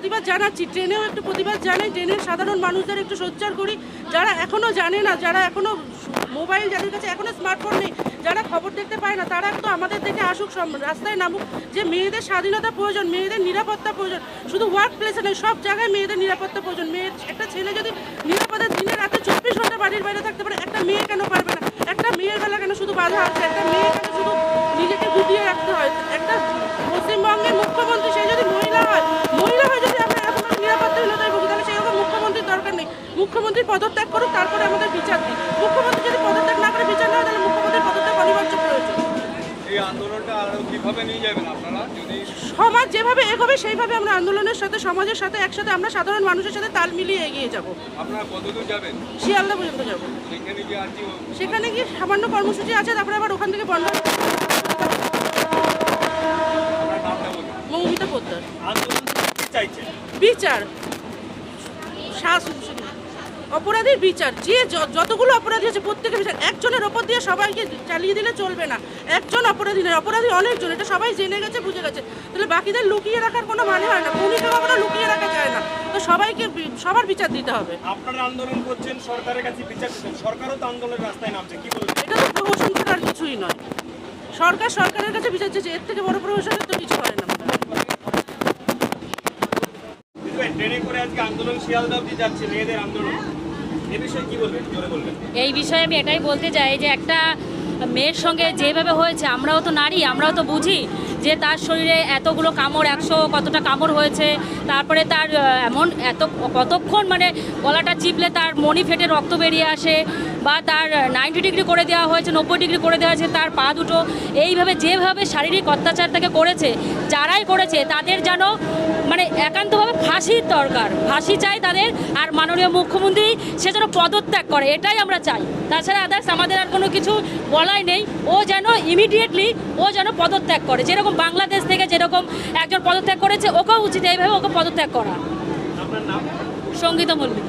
প্রতিবাদ জানাচ্ছি, ট্রেনেও একটু প্রতিবাদ জানাই, ট্রেনের সাধারণ মানুষদের একটু সোচ্চার করি। যারা এখনও জানে না, যারা এখনও মোবাইল, যাদের কাছে এখনও স্মার্টফোন নেই, যারা খবর দেখতে পায় না, তারা একটু আমাদের দেখে আসুক রাস্তায় নামুক। যে মেয়েদের স্বাধীনতা প্রয়োজন, মেয়েদের নিরাপত্তা প্রয়োজন, শুধু ওয়ার্ক প্লেসে নেই সব জায়গায় মেয়েদের নিরাপত্তা প্রয়োজন। মেয়ের একটা ছেলে যদি নিরাপদে দিনে রাতে চব্বিশ ঘণ্টা বাড়ির বাইরে থাকতে পারে, একটা মেয়ে কেন পারবে না? একটা মেয়ের বেলা কেন শুধু বাধা আছে একটা মেয়ে কেন শুধু নিজেকে গুটিয়ে রাখতে হয় একটা পশ্চিমবঙ্গের মুখ্যমন্ত্রী সে যদি মহিলা হয় মহিলা হয়ে যদি আমরা এরকম একটা নিরাপত্তাহীনতায় ভুগি তাহলে সেরকম মুখ্যমন্ত্রীর দরকার নেই মুখ্যমন্ত্রী পদত্যাগ করুক তারপরে আমাদের বিচার দিই মুখ্যমন্ত্রী যদি পদত্যাগ না করে বিচার না হয় তাহলে মুখ্যমন্ত্রীর পদত্যাগ অনিবার্য প্রয়োজন। এই আন্দোলনটা আরও কীভাবে নিয়ে যাবেন আপনারা? যদি সমাজ যেভাবে এগোবে সেইভাবে আমরা আন্দোলনের সাথে সমাজের সাথে একসাথে আমরা সাধারণ মানুষের সাথে তাল মিলিয়ে এগিয়ে যাব। আপনারা কতদূর যাবেন? শিয়ালদা পর্যন্ত যাব। সেখানে গিয়ে আর কি সেখানে গিয়ে সামান্য কর্মসূচি আছে তারপরে আবার ওখান থেকে বন্ধ মৌমিতা পোদ্দার। বিচার। অপরাধীর বিচার যে যতগুলো অপরাধী আছে প্রত্যেকের বিচার। একজনের ওপর দিয়ে সবাইকে চালিয়ে দিলে চলবে না। একজন অপরাধী নয় অপরাধী অনেকজন এটা সবাই জেনে গেছে বুঝে গেছে। তাহলে বাকিদের লুকিয়ে রাখার কোনো মানে হয় না খুনিকে কখনো লুকিয়ে রাখা যায় না। তো সবাইকে সবার বিচার দিতে হবে। আপনারা আন্দোলন করছেন সরকারের কাছে বিচার দিচ্ছেন সরকারও তো আন্দোলনের রাস্তায় নামছে কি বলবেন? এটা তো প্রহসন আর কিছুই নয়। সরকার সরকারের কাছে বিচার চেয়েছে এর থেকে বড় প্রহসনের তো কিছু হয় না। ট্রেনে করে আজকে আন্দোলন শিয়ালদা অব্দি যাচ্ছে মেয়েদের আন্দোলন। এই বিষয়ে আমি এটাই বলতে চাই যে একটা মেয়ের সঙ্গে যেভাবে হয়েছে, আমরাও তো নারী, আমরাও তো বুঝি যে তার শরীরে এতগুলো কামড়, একশো কতটা কামড় হয়েছে, তারপরে তার এমন এত, কতক্ষণ মানে গলাটা চিপলে তার মনি ফেটে রক্ত বেরিয়ে আসে বা তার নাইনটি ডিগ্রি করে দেওয়া হয়েছে, নব্বই ডিগ্রি করে দেওয়া হয়েছে, তার পা দুটো এইভাবে যেভাবে শারীরিক অত্যাচার তাকে করেছে, যারাই করেছে, তাদের যেন মানে একান্তভাবে ফাঁসির দরকার, ফাঁসি চাই তাদের, আর মাননীয় মুখ্যমন্ত্রী সে যেন পদত্যাগ করে, এটাই আমরা চাই। তাছাড়া আদার্স আমাদের আর কোনো কিছু বলাই নেই, ও যেন ইমিডিয়েটলি ও যেন পদত্যাগ করে, যেরকম বাংলাদেশ থেকে যেরকম একজন পদত্যাগ করেছে, ওকেও উচিত এইভাবে ওকে পদত্যাগ করা। সঙ্গীতা মল্লিক।